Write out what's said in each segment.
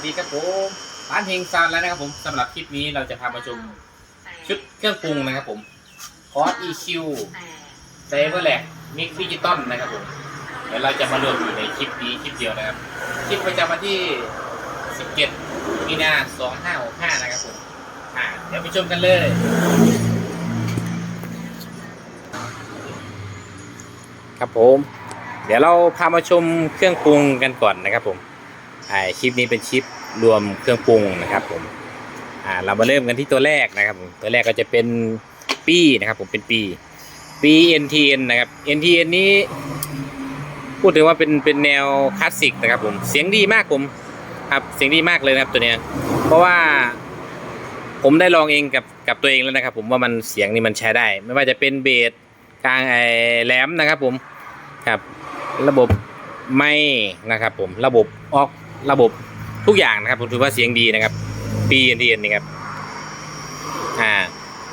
สดีครับผมร้านเฮงซานแล้วนะครับผมสำหรับคลิปนี้เราจะพามาชมชุดเครื่องปรุงนะครับผมคอร์ส EQ เซเวอร์แลกมิกดิจิตอลนะครับผมเดี๋ยวเราจะมารวมอยู่ในคลิปนี้คลิปเดียวนะครับคลิปประจำวันที่ 17 มีนา2565นะครับผมอ่าเดี๋ยวไปชมกันเลยครับผม เดี๋ยวเราพามาชมเครื่องปรุงกันก่อนนะครับผมอ่า คลิปนี้เป็นคลิปรวมเครื่องปรุงนะครับผมอ่าเรามาเริ่มกันที่ตัวแรกนะครับผมตัวแรกก็จะเป็นปีนะครับ ผมเป็นปีปี NTN นะครับ NTN นี้พูดถึงว่าเป็นเป็นแนวคลาสสิกนะครับผมเสียงดีมากผมครับเสียงดีมากเลยนะครับตัวเนี้ยเพราะว่าผมได้ลองเองกับกับตัวเองแล้วนะครับ ผมว่ามันเสียงนี่มันใช้ได้ ไม่ว่าจะเป็นเบสกลางไอแหลมนะครับ ผมครับ ระบบไม่นะครับ ผมระบบออก ระบบทุกอย่างนะครับผมถือว่าเสียงดีนะครับ ปีเอ็นดีนี่ครับอ่า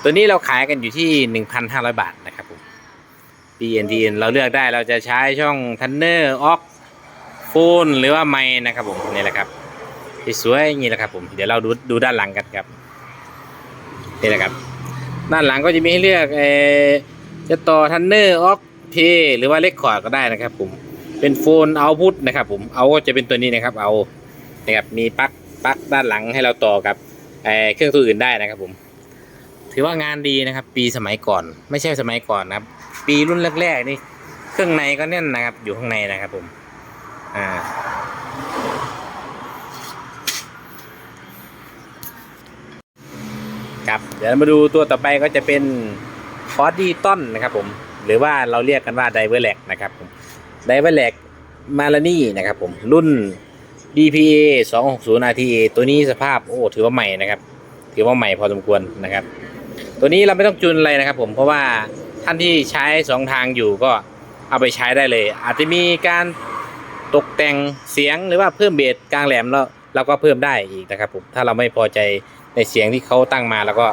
ตัวนี้เราขายกันอยู่ที่ 1,500 บาทนะครับผม BNTN เราเลือกได้เราจะใช้ช่องทันเนอร์ออกโฟนหรือว่าไมค์นะครับผมนี่แหละครับสวยๆนี้แหละครับผมเดี๋ยวเราดูดูด้านหลังกันครับนี่แหละครับ ด้านหลังก็จะมีให้เลือกเอจะต่อทันเนอร์ออกเพหรือว่าเล็กคอร์ดก็ได้นะครับผม เป็นโฟนเอาพุทนะครับ ผมเอาก็จะเป็นตัวนี้นะครับ เอานะครับมีปลั๊กปลั๊กด้านหลังให้เราต่อกับเอ่อเครื่องตัวอื่นได้นะครับ ผม ถือว่างานดีนะครับ ปีสมัยก่อน ไม่ใช่สมัยก่อนนะครับ ปีรุ่นแรกๆนี่เครื่องในก็แน่นนะครับ อยู่ข้างในนะครับ ผม อ่าครับเดี๋ยวมาดูตัวต่อไปก็จะเป็นคอร์ดี้ต้นนะครับผม หรือว่าเราเรียกกันว่าไดเวอร์แลกนะครับผม ไดเวอร์แลกมาลานี่นะครับผมรุ่น DPA 260 RTA ตัวนี้สภาพโอ้ถือว่าใหม่นะครับ ถือว่าใหม่พอสมควรนะครับ ตัวนี้เราไม่ต้องจูนอะไรนะครับผมเพราะว่าท่านที่ใช้สองทางอยู่ก็เอาไปใช้ได้เลย อาจจะมีการตกแต่งเสียงหรือว่าเพิ่มเบสกลางแหลมแล้วเราก็เพิ่มได้อีกนะครับผมถ้าเราไม่พอใจในเสียงที่เขาตั้งมาเราก็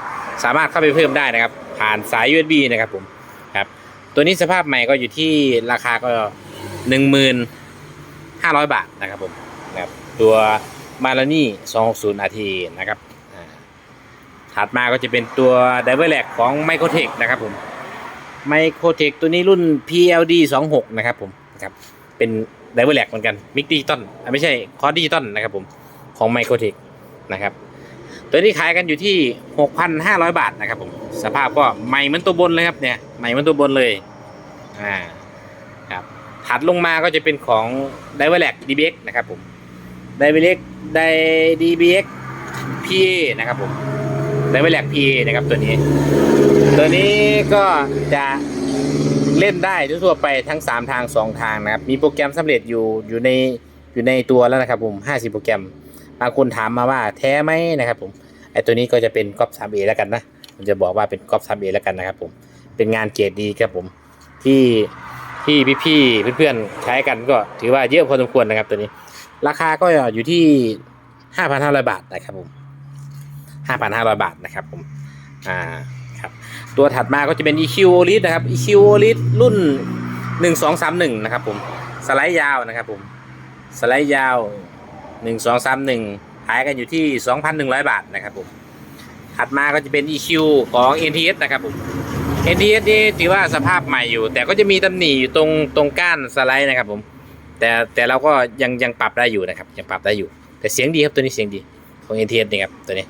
สามารถเข้าไปเพิ่มได้นะครับ ผ่านสาย USB นะครับผมครับตัวนี้สภาพใหม่ก็อยู่ที่ราคาก็ หนึ่งหมื่นห้าร้อยบาทนะครับผมนะครับตัวมาลานี่260 RT นะครับอ่าถัดมาก็จะเป็นตัว d i v e r l a g ของ Microtech นะครับผม Microtech ตัวนี้รุ่น PLD 26นะครับผมนะครับเป็น d i v e r l a g เหมือนกัน Mix Digital อะไม่ใช่ Core Digital นะครับผมของ Microtech นะครับตัวนี้ขายกันอยู่ที่ 6,500 บาทนะครับผมสภาพก็ใหม่เหมือนตัวบนเลยครับเนี่ยใหม่เหมือนตัวบนเลยอ่า ถัดลงมาก็จะเป็นของ d i v e r l a g DBX นะครับผม d i v e r l a g DBX PA นะครับผมไดเวลแลกพีนะครับตัวนี้ ตัวนี้ก็จะเล่นได้ทั่วไปทั้ง 3 ทาง 2 ทางนะครับ มีโปรแกรมสำเร็จอยู่อยู่ในอยู่ในตัวแล้วนะครับผม 50 โปรแกรม บางคนถามมาว่าแท้ไหมนะครับผม ไอตัวนี้ก็จะเป็นก๊อป 3A แล้วกันนะผมจะบอกว่าเป็นก๊อป 3A แล้วกันนะครับผม เป็นงานเกรดดีครับผม ที่ ที่พี่ๆเพื่อนๆใช้กันก็ถือว่าเยอะพอสมควรนะครับตัวนี้ ราคาก็อยู่ที่5,500บาทนะครับผม5,500บาทนะครับผมอ่าครับตัวถัดมาก็จะเป็น EQ OLED นะครับ EQ OLED รุ่น1231นะครับผมสไลด์ยาวนะครับผมสไลด์ยาว1231ขายกันอยู่ที่2,100บาทนะครับผมถัดมาก็จะเป็น EQ ของ NTS นะครับผม NTS นี่ถือว่าสภาพใหม่อยู่ แต่ก็จะมีตำหนิอยู่ตรงตรงก้านสไลด์นะครับผม แต่แต่เราก็ยังยังปรับได้อยู่นะครับ ยังปรับได้อยู่ แต่เสียงดีครับตัวนี้เสียงดีของ NTS นี่ครับตัวนี้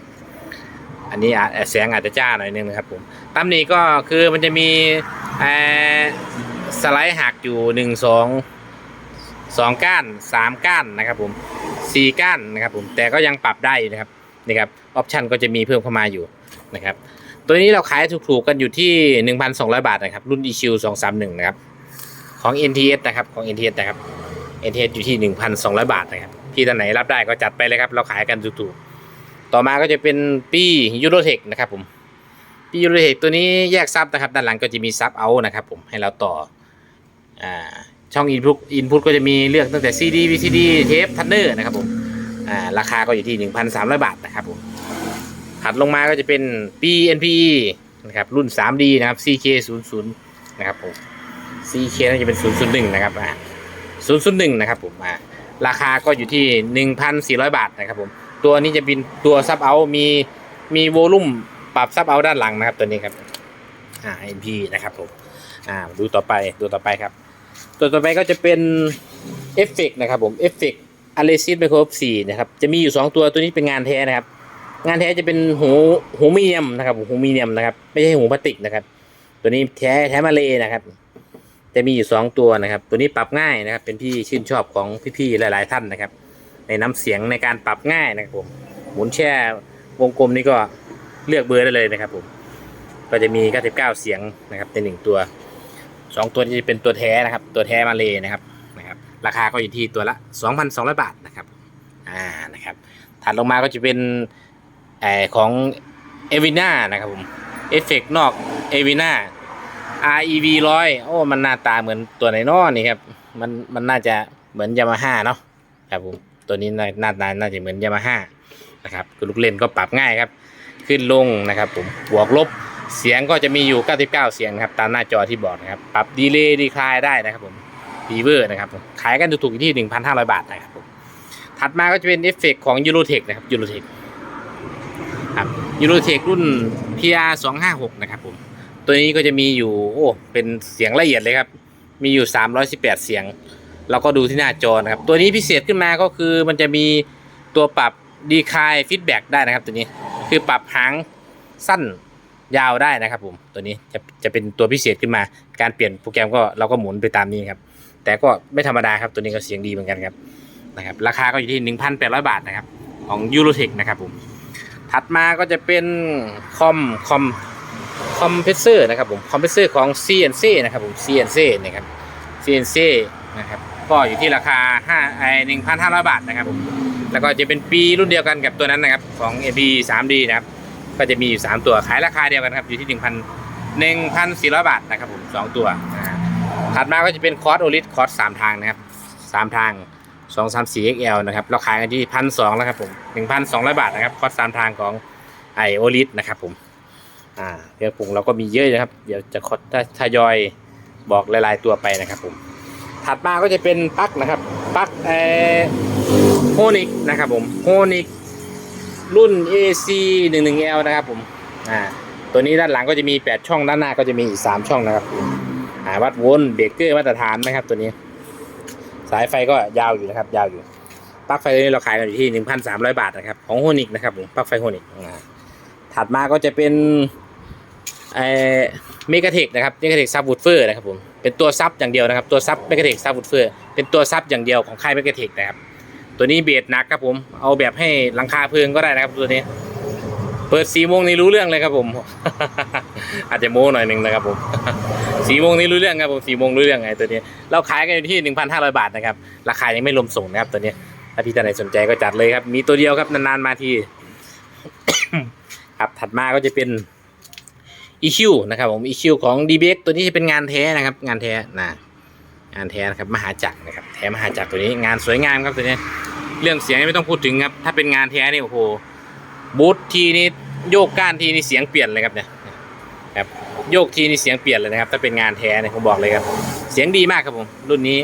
อันนี้อาจเสียงอาจจะจ้าหน่อยนึงนะครับผมตำหนิก็คือมันจะมีสไลด์หักอยู่หนึ่งสองสองก้านสามก้านนะครับผมสี่ก้านนะครับผมแต่ก็ยังปรับได้นะครับนี่ครับออปชันก็จะมีเพิ่มเข้ามาอยู่นะครับ ตัวนี้เราขายถูกๆกันอยู่ที่ 1,200 บาทนะครับ รุ่น EQ 231 นะครับ ของ NTS นะครับ ของ NTS นะครับ NTS อยู่ที่ 1,200 บาทนะครับ พี่ท่านไหนรับได้ก็จัดไปเลยครับ เราขายกันถูกๆ ต่อมาก็จะเป็นปียูโรเทคนะครับผม ปียูโรเทคตัวนี้แยกซับนะครับ ด้านหลังก็จะมีซับเอานะครับผม ให้เราต่อ อ่า ช่องอินพุตอินพุตก็จะมีเลือกตั้งแต่ CD VCD เทปทันเนอร์นะครับผม อ่า ราคาก็อยู่ที่ 1,300 บาทนะครับผม ถัดลงมาก็จะเป็น PNPE นะครับรุ่น 3D นะครับ CK00 นะครับผม CK น่าจะเป็น 001 นะครับอ่า001 นะครับผมอ่าราคาก็อยู่ที่ 1,400 บาทนะครับผมตัวนี้จะเป็นตัวซับเอามีมีโวลุ่มปรับซับเอาด้านหลังนะครับตัวนี้ครับอ่า NP นะครับผมอ่าดูต่อไปดูต่อไปครับ ตัวต่อไปก็จะเป็นเอฟเฟกนะครับผมเอฟเฟกอเลซิสไมโครสี่นะครับจะมีอยู่ 2 ตัวตัวนี้เป็นงานแท้นะครับ งานแท้จะเป็นหูหูมีเนียมนะครับหูมีเนียมนะครับ ไม่ใช่หูพลาสติกนะครับ ตัวนี้แท้แท้มาเลยนะครับ จะมีอยู่2ตัวนะครับ ตัวนี้ปรับง่ายนะครับ เป็นที่ชื่นชอบของพี่ๆหลาย ๆ ท่านนะครับ ในน้ำเสียงในการปรับง่ายนะครับผมหมุนแช่วงกลมนี่ก็เลือกเบอร์ได้เลยนะครับผมก็จะมี 99 เสียงนะครับในหนึ่งตัวสองตัวนี้จะเป็นตัวแท้นะครับ ตัวแท้มาเลยนะครับนะครับ ราคาก็อยู่ที่ตัวละ 2,200 บาทนะครับอ่านะครับถัดลงมาก็จะเป็น ไอของเอวิน่านะครับผมเอฟเฟกนอกเอวิน่า REV ร้อยโอ้ มันหน้าตาเหมือนตัวไหนนอนี่ครับ มันมันน่าจะเหมือนยามาฮ่าเนาะครับผมตัวนี้น่าหน้าตาน่าจะเหมือนยามาฮ่านะครับคือลูกเล่นก็ปรับง่ายครับ ขึ้นลงนะครับผมบวกลบเสียงก็จะมีอยู่ 99 เสียงนะครับ ตามหน้าจอที่บอกนะครับ ปรับดีเลย์ดีคลายได้นะครับผมดีเวอร์นะครับขายกันถูกๆที่ 1,500 บาทนะครับผมถัดมาก็จะเป็นเอฟเฟกของยูโรเทคนะครับยูโรเทค ยูโรเทครุ่น PR 256 นะครับผม ตัวนี้ก็จะมีอยู่ โอ้ เป็นเสียงละเอียดเลยครับ มีอยู่ 318 เสียง เราก็ดูที่หน้าจอนะครับ ตัวนี้พิเศษขึ้นมาก็คือมันจะมีตัวปรับดีคายฟีดแบ็กได้นะครับตัวนี้ คือปรับหางสั้นยาวได้นะครับผม ตัวนี้จะจะเป็นตัวพิเศษขึ้นมา การเปลี่ยนโปรแกรมก็เราก็หมุนไปตามนี้ครับ แต่ก็ไม่ธรรมดาครับ ตัวนี้ก็เสียงดีเหมือนกันครับ นะครับ ราคาก็อยู่ที่ 1,800 บาทนะครับ ของ e u r o t e c h นะครับผม ถัดมาก็จะเป็นคอมคอมคอมเพรสเซอร์นะครับผมคอมเพรสเซอร์ของ CNC นะครับผม CNC นะครับ CNC นะครับก็อยู่ที่ราคา5ไอ1,500 บาทนะครับผมแล้วก็จะเป็นปีรุ่นเดียวกันกับตัวนั้นนะครับของ AB 3D นะครับก็จะมีอยู่ 3 ตัวขายราคาเดียวกันครับอยู่ที่ 1,000 1,400 บาทนะครับผม 2 ตัว ถัดมาก็จะเป็นคอร์สโอลิสคอร์ส3ทางนะครับ 3 ทาง 2 3 4 XL นะครับ เราขายกันที่พันสองแล้วครับผม1,200บาทนะครับ คอร์ส3ทางของไอโอลิสนะครับผม อ่าเครื่องปรุงเราก็มีเยอะนะครับ เดี๋ยวจะคดทยอยบอกหลายๆตัวไปนะครับผม ถัดมาก็จะเป็นปลั๊กนะครับ ปลั๊กเอโฮนิกนะครับผม โฮนิกรุ่น AC 1 1 L นะครับผม อ่า ตัวนี้ด้านหลังก็จะมี 8 ช่อง ด้านหน้าก็จะมีอีก 3 ช่องนะครับ อ่า วัดวลต์เบรกเกอร์มาตรฐานนะครับตัวนี้ายไฟก็ยาวอยู่นะครับ ยาวอยู่ปลั๊กไฟตัวนี้เราขายกันอยู่ที่1,300บาทนะครับ ของโฮนิกนะครับผมปลั๊กไฟโฮนิกถัดมาก็จะเป็นเอ่อเมกาเทคนะครับเมกาเทคซับวูดเฟอร์นะครับผมเป็นตัวซับอย่างเดียวนะครับ ตัวซับเมกาเทคซับวูดเฟอร์เป็นตัวซับอย่างเดียวของค่ายเมกาเทคนะครับตัวนี้เบสหนักครับผมเอาแบบให้หลังคาเพลิงก็ได้นะครับตัวนี้ เปิดสี่โมงนี้รู้เรื่องเลยครับผม อาจจะโม้หน่อยหนึ่งนะครับผมสี่โมงนี้รู้เรื่องครับผมสี่โมงรู้เรื่องไงตัวนี้ เราขายกันอยู่ที่1,500บาทนะครับ ราคายังไม่รวมส่งนะครับตัวนี้ ถ้าพี่ท่านไหนสนใจก็จัดเลยครับ มีตัวเดียวครับนานๆมาที ครับถัดมาก็จะเป็น EQ นะครับผม EQ ของ DBX ตัวนี้จะเป็นงานแท้นะครับ งานแท้นะงานแท้นะครับมหาจักรนะครับแท้มหาจักรตัวนี้งานสวยงามครับตัวนี้ เรื่องเสียงไม่ต้องพูดถึงครับ ถ้าเป็นงานแท้นี่โอ้โห บูททีนี้โยกก้านทีนี่เสียงเปลี่ยนเลยครับเนี่ยครับโยกทีนี่เสียงเปลี่ยนเลยนะครับ ถ้าเป็นงานแท้เนี่ยผมบอกเลยครับ เสียงดีมากครับผมรุ่นนี้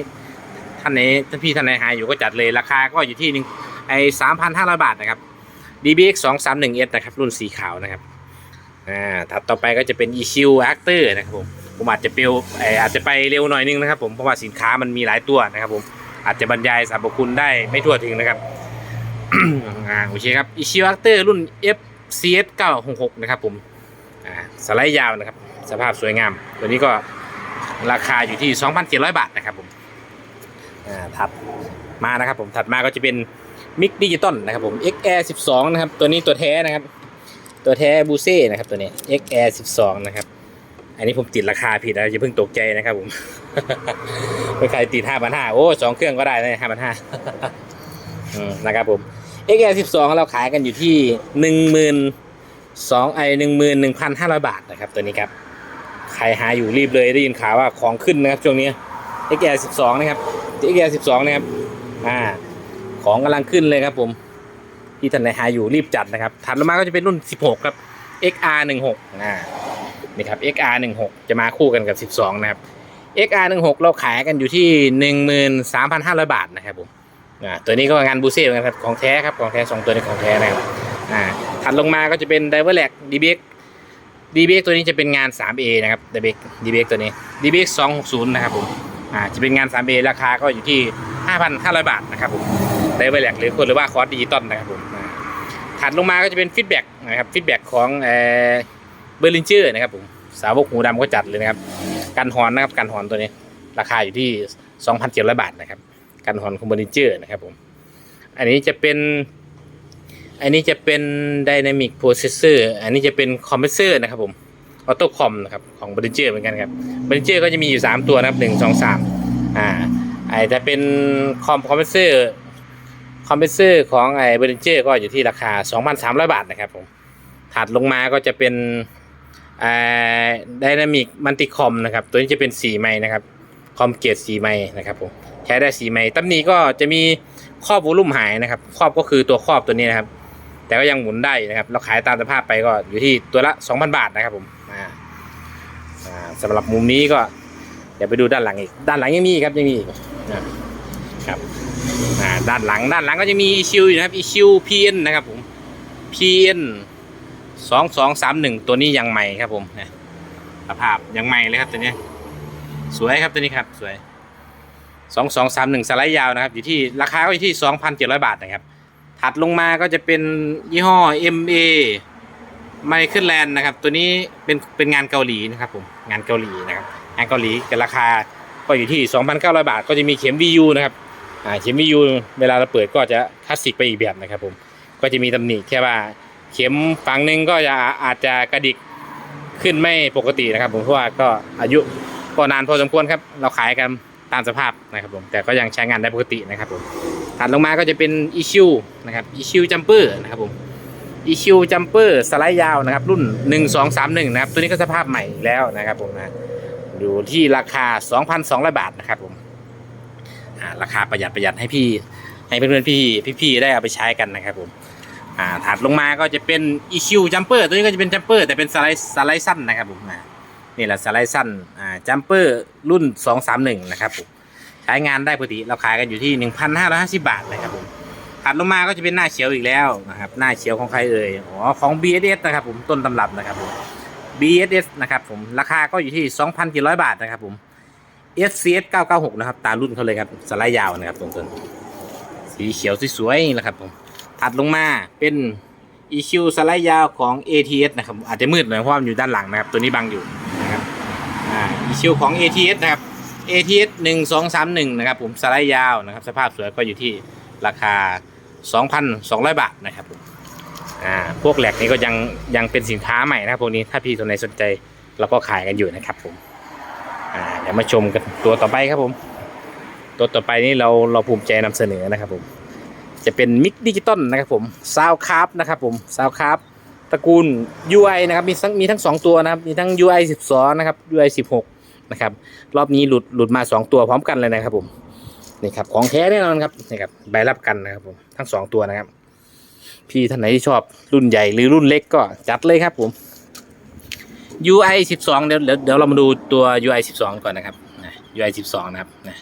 ท่านไหนท่านพี่ท่านไหนหายอยู่ก็จัดเลยราคาก็อยู่ที่หนึ่งไอ้สามพันห้าร้อยบาทนะครับ DBX 2 3 1 S นะครับ รุ่นสีขาวนะครับอ่าถัดต่อไปก็จะเป็น EQ Actor นะครับผมผมอาจจะเปลวเอ่ออาจจะไปเร็วหน่อยนึงนะครับผมเพราะว่าสินค้ามันมีหลายตัวนะครับผมอาจจะบรรยายสรรพคุณได้ไม่ทั่วถึงนะครับ อ่าโอเคครับ EQ Actor รุ่น FCS 966 นะครับผมอ่าสไลด์ยาวนะครับ สภาพสวยงาม ตัวนี้ก็ราคาอยู่ที่ 2,700 บาทนะครับผมอ่าถัดมานะครับผมถัดมาก็จะเป็นมิกดิจิตอลนะครับผม XR 12 นะครับ ตัวนี้ตัวแท้นะครับ ตัวแท้บูเซ่นะครับตัวนี้ XR 12 นะครับ อันนี้ผมติดราคาผิดนะอย่าเพิ่งตกใจนะครับผมไม่ใครติด 5,500โอ้สองเครื่องก็ได้นะ5,500อืมนะครับผม XR 12 เราขายกันอยู่ที่12,000ไอ11,500บาทนะครับตัวนี้ครับ ใครหาอยู่รีบเลยได้ยินข่าวว่าของขึ้นนะครับช่วงนี้ XR 12 นะครับ XR 12 นะครับ อ่า ของกำลังขึ้นเลยครับผม ที่ท่านไหนหาอยู่รีบจัดนะครับ ถัดลงมาก็จะเป็นรุ่น 16 ครับ XR 16อ่า นี่ครับ XR 16 จะมาคู่กันกับ 12 นะครับ XR 16 เราขายกันอยู่ที่ 13,500 บาทนะครับผม อ่าตัวนี้ก็งานบูเซ่เหมือนกันครับของแท้ครับของแท้สองตัวนี้ของแท้นะครับอ่าถัดลงมาก็จะเป็นไดเวอร์แลกดีเบกดีเบกตัวนี้จะเป็นงาน 3A นะครับไดเบกดีเบกตัวนี้ดีเบก260นย์นะครับผมอ่าจะเป็นงาน 3A ราคาก็อยู่ที่ 5,500 บาทนะครับผมไดเวอร์แลกหรือคนหรือว่าคอร์สดิจิตอลนะครับผมอ่าถัดลงมาก็จะเป็นฟีดแบ็กนะครับฟีดแบ็กของเอ่อเบอร์ลินเจอร์นะครับผมสาวกหูดำก็จัดเลยนะครับกันหอนนะครับกันหอนตัวนี้ ราคาอยู่ที่ 2,700 บาทนะครับ กันหอนคอมเบอร์นิเจอร์นะครับผมอันนี้จะเป็น อันนี้จะเป็น Dynamic Processor อันนี้จะเป็นคอมเพรสเซอร์นะครับผมออโต้คอมนะครับของบริเจอร์เหมือนกันครับบริเจอร์ก็จะมีอยู่ 3 ตัวนะครับหนึ่งสองสามอ่าไอจะเป็นคอมคอมเพรสเซอร์คอมเพรสเซอร์ของไอบริเจอร์ก็อยู่ที่ราคา 2,300 บาทนะครับผมถัดลงมาก็จะเป็นอ่า Dynamic Multicom นะครับ ตัวนี้จะเป็น 4 ไมค์นะครับ คอมเกต4ไมค์นะครับผม ช้ได้สีไม้ตำหนี้ก็จะมีครอบวอลุ่มหายนะครับ ครอบก็คือตัวครอบตัวนี้นะครับ แต่ก็ยังหมุนได้นะครับ เราขายตามสภาพไปก็อยู่ที่ตัวละ 2,000 บาทนะครับผมอ่าอ่าสำหรับมุมนี้ก็เดี๋ยวไปดูด้านหลังอีก ด้านหลังยังมีครับยังมีอีกนะครับอ่าด้านหลังด้านหลังก็จะมีอีชิวอยู่นะครับอีชิวพีเอ็นนะครับผมพีเอ็นสองสองสามหนึ่งตัวนี้ยังใหม่ครับผมนะสภาพยังใหม่เลยครับตัวนี้ สวยครับตัวนี้ครับสวย สองสองสามหนึ่งสไลด์ยาวนะครับอยู่ที่ราคาก็อยู่ที่สองพันเจ็ดร้อยบาทนะครับ ถัดลงมาก็จะเป็นยี่ห้อ MA ไมเคิลแลนด์นะครับ ตัวนี้เป็นเป็นงานเกาหลีนะครับผมงานเกาหลีนะครับงานเกาหลีแต่ราคาก็อยู่ที่ 2,900 บาท ก็จะมีเข็ม VU นะครับอ่าเข็ม VU เวลาเราเปิดก็จะคลาสสิกไปอีกแบบนะครับผมก็จะมีตำหนิแค่ว่าเข็มฝั่งหนึ่งก็จะอาจจะกระดิกขึ้นไม่ปกตินะครับ ผมเพราะว่าก็อายุก็นานพอสมควรครับ เราขายกัน ตามสภาพนะครับผมแต่ก็ยังใช้งานได้ปกตินะครับผมถัดลงมาก็จะเป็นอีชิวนะครับอีชิวจัมเปอร์นะครับผมอีชิวจัมเปอร์สไลด์ยาวนะครับ รุ่น 1231 นะครับ ตัวนี้ก็สภาพใหม่แล้วนะครับผมนะอยู่ที่ราคา 2,200 บาทนะครับผมราคาประหยัดประหยัดให้พี่ให้เพื่อนๆพี่พี่ๆได้เอาไปใช้กันนะครับผมถัดลงมาก็จะเป็นอีชิวจัมเปอร์ตัวนี้ก็จะเป็นจัมเปอร์แต่เป็นสไลด์สไลด์สั้นนะครับผมนะ นี่แหละสไลด์สั้นอ่าจัมเปอร์รุ่น 231 นะครับผมใช้งานได้ปกติเราขายกันอยู่ที่ 1,550 บาทนะครับผมถัดลงมาก็จะเป็นหน้าเขียวอีกแล้วนะครับหน้าเขียวของใครเอ่ยอ๋อของ BSS นะครับผมต้นตำรับนะครับผม BSS นะครับผมราคาก็อยู่ที่ 2,700 บาทนะครับผม SCS 996 นะครับ ตามรุ่นเขาเลยครับสไลด์ยาวนะครับตรงๆสีเขียวสวยๆนี่แหละครับผมถัดลงมาเป็น EQ สไลด์ยาวของ ATS นะครับอาจจะมืดหน่อยเพราะมันอยู่ด้านหลังนะครับตัวนี้บังอยู่ นะครับอ่า EQ ของ ATS นะครับ ATS 1231 นะครับผมสไลด์ยาวนะครับ สภาพสวยก็อยู่ที่ราคา 2,200 บาทนะครับผมอ่าพวกแหลกนี้ก็ยังยังเป็นสินค้าใหม่นะครับพวกนี้ถ้าพี่ตัวไหนสนใจเราก็ขายกันอยู่นะครับผมอ่าเดี๋ยวมาชมกันตัวต่อไปครับผม ตัวต่อไปนี้เราเราภูมิใจนำเสนอนะครับผม จะเป็นมิกดิจิตอลนะครับผมซาวคาร์นะครับผมซาวคาร์ตระกูล UI นะครับมีทั้งมีทั้ง 2 ตัวนะครับ มีทั้ง UI 12 นะครับ UI 16 นะครับ รอบนี้หลุดหลุดมา2ตัวพร้อมกันเลยนะครับ ผมนี่ครับของแท้แน่นอนครับนี่ครับใบรับกันนะครับผมทั้ง2ตัวนะครับ พี่ท่านไหนที่ชอบรุ่นใหญ่หรือรุ่นเล็กก็จัดเลยครับผม UI 12 เดี๋ยวเดี๋ยวเรามาดูตัว UI 12 ก่อนนะครับนะ UI 12 นะครับนะ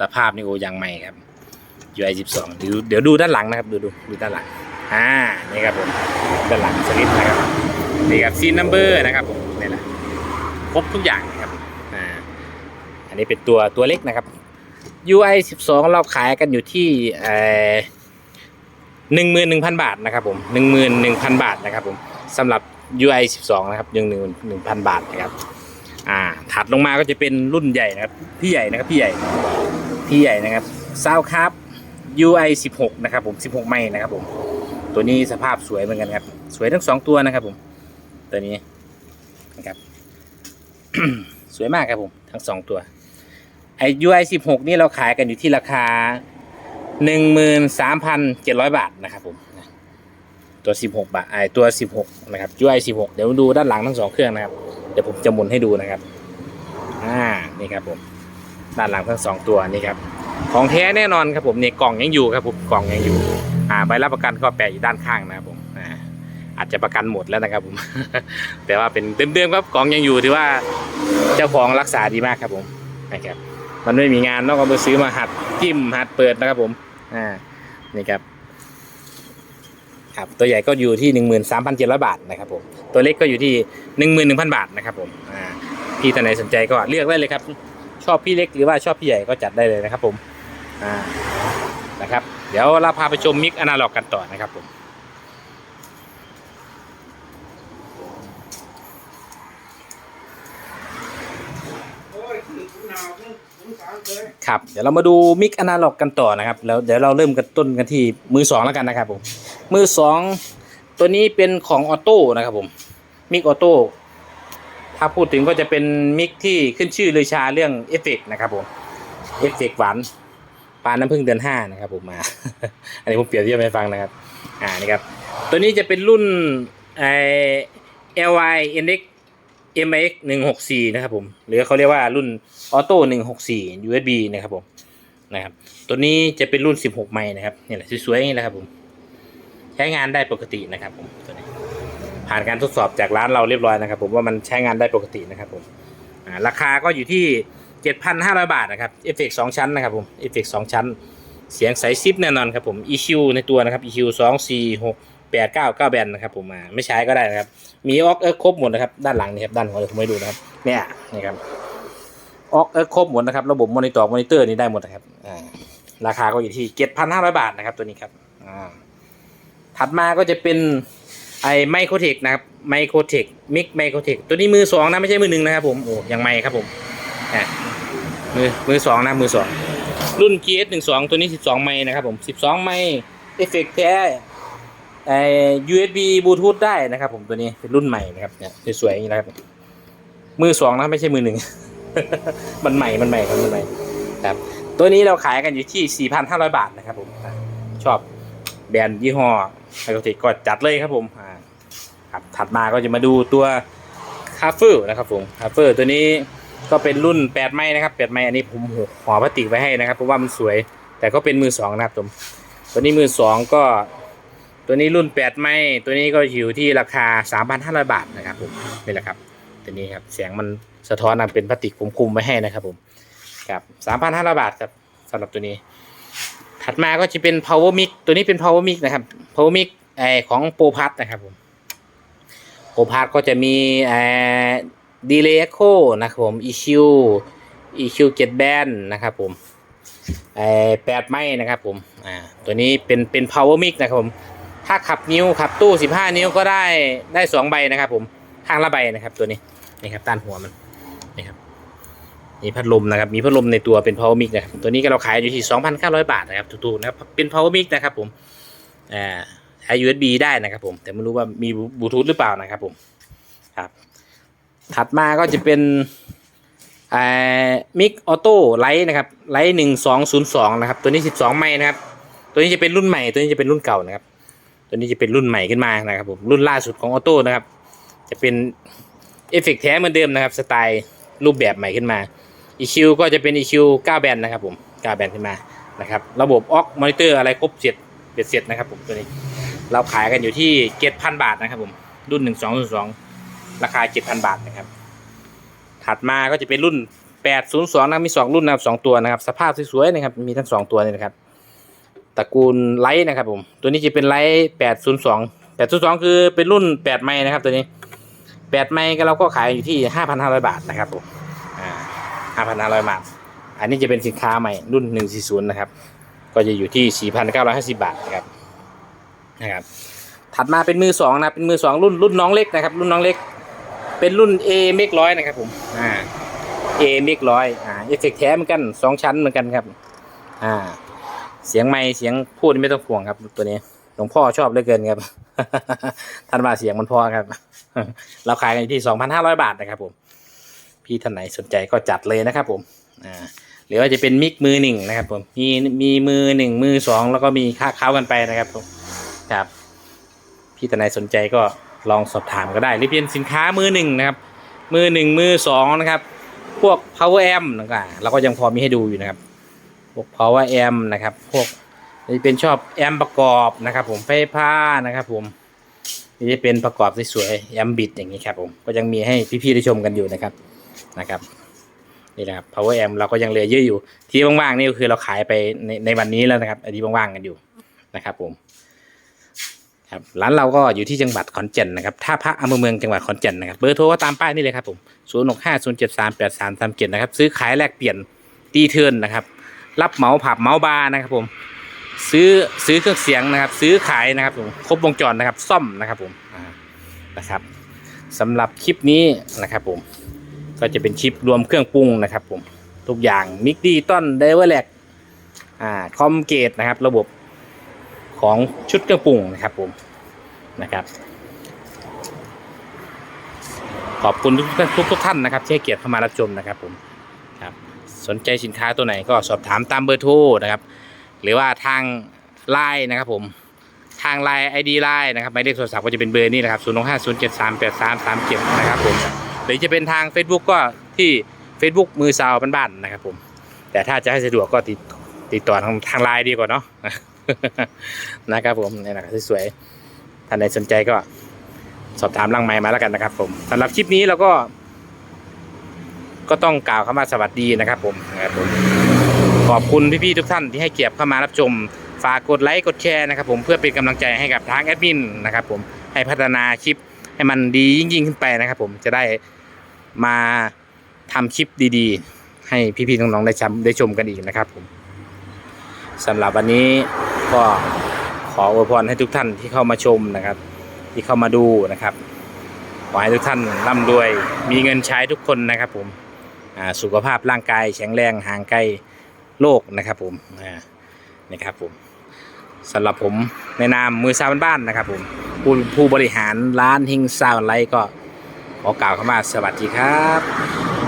สภาพนี่โอ้ยังใหม่ครับ UI 12 เดี๋ยวเดี๋ยวดูด้านหลังนะครับ ดูดูดูด้านหลังอ่านี่ครับผมด้านหลังสลิปนะครับนี่ครับซีนนัมเบอร์นะครับผมนี่แหละครบทุกอย่าง อันนี้เป็นตัวตัวเล็กนะครับ UI 12 เราขายกันอยู่ที่หนึ่งหมื่นหนึ่งพันบาทนะครับผมหนึ่งหมื่นหนึ่งพันบาทนะครับผมสำหรับ UI 12 นะครับยังหนึ่งหนึ่งพันบาทนะครับอ่าถัดลงมาก็จะเป็นรุ่นใหญ่นะครับพี่ใหญ่นะครับพี่ใหญ่พี่ใหญ่นะครับซาวครับ UI 16 นะครับผม16 ไม้นะครับผมตัวนี้สภาพสวยเหมือนกันครับ สวยทั้งสองตัวนะครับผมตัวนี้นะครับสวยมากครับผมทั้งสองตัว ไอ UI 16 นี่เราขายกันอยู่ที่ราคา 13,700 บาทนะครับผมตัว 16 บาทไอตัว 16 นะครับ UI 16 เดี๋ยวดูด้านหลังทั้งสองเครื่องนะครับ เดี๋ยวผมจะหมุนให้ดูนะครับ อ่า นี่ครับผม ด้านหลังทั้งสองตัวนี่ครับ ของแท้แน่นอนครับผมเนี่ยกล่องยังอยู่ครับผมกล่องยังอยู่ อ่า ใบรับประกันก็แปะอยู่ด้านข้างนะครับผม อ่า อาจจะประกันหมดแล้วนะครับผม แต่ว่าเป็นเดิมๆครับ กล่องยังอยู่ถือว่าเจ้าของรักษาดีมากครับผม นะครับ มันไม่มีงานนอกจากไปซื้อมาหัดจิ้มหัดเปิดนะครับผมอ่านี่ครับครับตัวใหญ่ก็อยู่ที่หนึ่งหมื่นสามพันเจ็ดร้อยบาทนะครับผมตัวเล็กก็อยู่ที่หนึ่งหมื่นหนึ่งพันบาทนะครับผมอ่าพี่ท่านไหนสนใจก็เลือกได้เลยครับ ชอบพี่เล็กหรือว่าชอบพี่ใหญ่ก็จัดได้เลยนะครับผมอ่านะครับ เดี๋ยวเราพาไปชมมิกอนาล็อกกันต่อนะครับผม โอ้ยคือหนาวคือสงสารเลย ครับเดี๋ยวเรามาดูมิกอนาล็อกกันต่อนะครับแล้วเดี๋ยวเราเริ่มกันต้นกันที่มือสองแล้วกันนะครับผมมือสองตัวนี้เป็นของออโต้นะครับผมมิกออโต้ถ้าพูดถึงก็จะเป็นมิกที่ขึ้นชื่อเลยชาเรื่องเอฟเฟกนะครับผมเอฟเฟกหวานปานน้ำผึ้งเดือนห้านะครับผมมา อันนี้ผมเปรียบเทียบให้ฟังนะครับอ่านี่ครับตัวนี้จะเป็นรุ่นไอ LY NX MX 164นะครับผมหรือเขาเรียกว่ารุ่นออโต้164 USB นะครับผมนะครับตัวนี้จะเป็นรุ่น 16 ไมล์นะครับนี่แหละสวยๆอย่างนี้แหละครับผมใช้งานได้ปกตินะครับผมตัวนี้ผ่านการทดสอบจากร้านเราเรียบร้อยนะครับ ผมว่ามันใช้งานได้ปกตินะครับผมราคาก็อยู่ที่ 7,500 บาทนะครับเอฟเฟกต์2ชั้นนะครับผมเอฟเฟกต์2ชั้น เสียงใสซิปแน่นอนครับผม EQ ในตัวนะครับ EQ 2 4 6 8 9 9แบนนะครับผมมาไม่ใช้ก็ได้นะครับ มีออกเอิร์ครบหมดนะครับ ด้านหลังนี่ครับด้านหัวเดี๋ยวผมให้ดูนะครับ เนี่ยนี่ครับออกเอิร์ครบหมดนะครับ ระบบมอนิเตอร์มอนิเตอร์นี่ได้หมดนะครับอ่าราคาก็อยู่ที่7,500บาทนะครับตัวนี้ครับอ่าถัดมาก็จะเป็นไอไมโครเทคนะครับไมโครเทคมิกไมโครเทคตัวนี้มือสองนะไม่ใช่มือหนึ่งนะครับผมโอ้ยังไม่ครับผมอ่ามือมือสองนะมือสองรุ่น GS 1 2ตัวนี้ 12 ไมค์นะครับผม 12 ไมค์เอฟเฟกต์แท้ ไอ USB บลูทูธได้นะครับ ผมตัวนี้เป็นรุ่นใหม่นะครับเนี่ยสวยๆอย่างนี้นะครับมือสองนะไม่ใช่มือหนึ่ง มันใหม่มันใหม่ครับมันใหม่ครับ ตัวนี้เราขายกันอยู่ที่ 4,500 บาทนะครับ ผมชอบแบรนด์ยี่ห้อไมโครเทคก็จัดเลยครับผมอ่าครับถัดมาก็จะมาดูตัวคาเฟอร์นะครับผมคาเฟอร์ตัวนี้ก็เป็นรุ่น8ไม้นะครับ8ไม้อันนี้ผมห่อพลาสติกไว้ให้นะครับเพราะว่ามันสวย แต่ก็เป็นมือสองนะครับผมตัวนี้มือสองก็ ตัวนี้รุ่น 8 ไม้ตัวนี้ก็อยู่ที่ราคา 3,500 บาทนะครับผมนี่แหละครับ ตัวนี้ครับเสียงมันสะท้อนนะเป็นพลาสติกผมคุมไว้ให้นะครับผมครับสามพันห้าร้อยบาทครับสำหรับตัวนี้ ถัดมาก็จะเป็น power mic ตัวนี้เป็น power mic นะครับ power mic ไอของโปรพัทนะครับผมโปรพัทก็จะมีไอ delay echo นะครับผม EQ EQ 7 band นะครับผมไอแปดไม้นะครับผมอ่าตัวนี้เป็นเป็น power mic นะครับผม ถ้าขับนิ้วขับตู้ 15 นิ้วก็ได้ได้สองใบนะครับ ผมข้างละใบนะครับตัวนี้นี่ครับต้านหัวมันนี่ครับมีพัดลมนะครับมีพัดลมในตัวเป็น power mic นะครับตัวนี้ก็เราขายอยู่ที่ 2,900 บาทนะครับถูกๆนะครับเป็น power mic นะครับผมอ่าใช้ USB ได้นะครับผม แต่ไม่รู้ว่ามีบลูทูธหรือเปล่านะครับผมครับ ถัดมาก็จะเป็นอ่ามิกออโต้ไลท์นะครับไลท์หนึ่งสองศูนย์สองนะครับ ตัวนี้สิบสองไมค์นะครับ ตัวนี้จะเป็นรุ่นใหม่ ตัวนี้จะเป็นรุ่นเก่านะครับ ตัวนี้จะเป็นรุ่นใหม่ขึ้นมานะครับผมรุ่นล่าสุดของออโต้นะครับ จะเป็นเอฟเฟกแท้เหมือนเดิมนะครับ สไตล์รูปแบบใหม่ขึ้นมา EQ ก็จะเป็น EQ 9 แบนนะครับผม9แบนขึ้นมานะครับ ระบบออกมอนิเตอร์อะไรครบเสร็จเบ็ดเสร็จนะครับผมตัวนี้ เราขายกันอยู่ที่7,000บาทนะครับผมรุ่น1202ราคา7,000บาทนะครับ ถัดมาก็จะเป็นรุ่น802นะมี2รุ่นนะครับ2ตัวนะครับ สภาพสวยๆนะครับ มีทั้ง2ตัวนี่นะครับ ตระกูลไลท์นะครับผม ตัวนี้จะเป็นไลท์802 802คือเป็นรุ่น8ไมค์นะครับ ตัวนี้8ไมค์ก็เราก็ขายอยู่ที่5,500บาทนะครับผมอ่า5,500บาท อันนี้จะเป็นสินค้าใหม่รุ่น140นย์นะครับ ก็จะอยู่ที่4,950บาทนะครับ นะครับ ถัดมาเป็นมือสองนะ เป็นมือสองรุ่นรุ่นน้องเล็กนะครับ รุ่นน้องเล็ก เป็นรุ่น A เมกร้อยนะครับผม อ่า A เมกร้อยอ่าเอฟเฟกแท้เหมือนกันสองชั้นเหมือนกันครับ อ่า เสียงไม้เสียงพูดไม่ต้องห่วงครับ ตัวนี้หลวงพ่อชอบเหลือเกินครับ ท่านว่าเสียงมันพอครับ เราขายกันที่สองพันห้าร้อยบาทนะครับ ผม พี่ท่านไหนสนใจก็จัดเลยนะครับ ผมอ่าหรือว่าจะเป็นมิกมือหนึ่งนะครับ ผมมีมีมือหนึ่งมือสองแล้วก็มีค่าเข้ากันไปนะครับ ผมครับ พี่ท่านไหนสนใจก็ลองสอบถามก็ได้หรือเป็นสินค้ามือหนึ่งนะครับ มือหนึ่งมือสองนะครับ พวก power amp ต่างๆเราก็ยังพอมีให้ดูอยู่นะครับ พวก power amp นะครับพวกนี่เป็นชอบแอมประกอบนะครับ ผมไฟผ้านะครับ ผมนี่จะเป็นประกอบสวยๆแอมบิดอย่างนี้ครับ ผมก็ยังมีให้พี่ๆได้ชมกันอยู่นะครับนะครับนี่นะครับ power amp เราก็ยังเหลือเยอะอยู่ ที่ว่างๆนี่ก็คือเราขายไปในในวันนี้แล้วนะครับอันที่ว่างๆกันอยู่นะครับ ผมครับร้านเราก็อยู่ที่จังหวัดขอนแก่นนะครับท่าพระอำเภอเมืองจังหวัดขอนแก่นนะครับเบอร์โทรก็ตามป้ายนี่เลยครับผมศูนย์หกห้าศูนย์เจ็ดสามแปดสามสามเจ็ดนะครับซื้อขายแลกเปลี่ยนตีเทิร์นนะครับ รับเหมาผับเหมาบาร์นะครับ ผม ซื้อซื้อเครื่องเสียงนะครับ ซื้อขายนะครับผมครบวงจรนะครับ ซ่อมนะครับผมนะครับสำหรับคลิปนี้นะครับ ผม ก็จะเป็นคลิปรวมเครื่องปรุงนะครับ ผมทุกอย่างมิกดีต้นเดเวอร์แลกอ่าคอมเกตนะครับ ระบบของชุดเครื่องปรุงนะครับผมนะครับขอบคุณทุกทุกทุกท่านนะครับที่ให้เกียรติเข้ามารับชมนะครับผมครับ สนใจสินค้าตัวไหนก็สอบถามตามเบอร์โทรนะครับ หรือว่าทางไลน์นะครับผมทางไลน์ไอดีไลน์นะครับหมายเลขโทรศัพท์ก็จะเป็นเบอร์นี้นะครับ0 5 0 7 3 8 3 3 7นะครับผมหรือจะเป็นทาง Facebook ก็ที่ Facebook มือซาวบ้านๆนะครับผมแต่ถ้าจะให้สะดวกก็ติดติดต่อทางทางไลน์ดีกว่าเนาะนะครับผมนี่นะครับสวยๆท่านใดสนใจก็สอบถามลังไม้มาแล้วกันนะครับผมสำหรับคลิปนี้เราก็ ก็ต้องกล่าวคำว่าสวัสดีนะครับผมนะครับผมขอบคุณพี่ๆทุกท่านที่ให้เกียรติเข้ามารับชม ฝากกดไลค์กดแชร์นะครับผมเพื่อเป็นกำลังใจให้กับทางแอดมินนะครับผมให้พัฒนาคลิปให้มันดียิ่งๆขึ้นไปนะครับผมจะได้มาทำคลิปดีๆ ให้พี่ๆน้องๆได้ชมได้ชมกันอีกนะครับผมสำหรับวันนี้ก็ขออวยพรให้ทุกท่านที่เข้ามาชมนะครับ ที่เข้ามาดูนะครับขอให้ทุกท่านร่ำรวย มีเงินใช้ทุกคนนะครับผม สุขภาพร่างกายแข็งแรงห่างไกลโรคนะครับผมนะครับผมสำหรับผมในนามมือซาวบ้านนะครับผมผู้ผู้บริหารร้านฮิงซาวไลท์ก็ขอกล่าวคำว่าสวัสดีครับ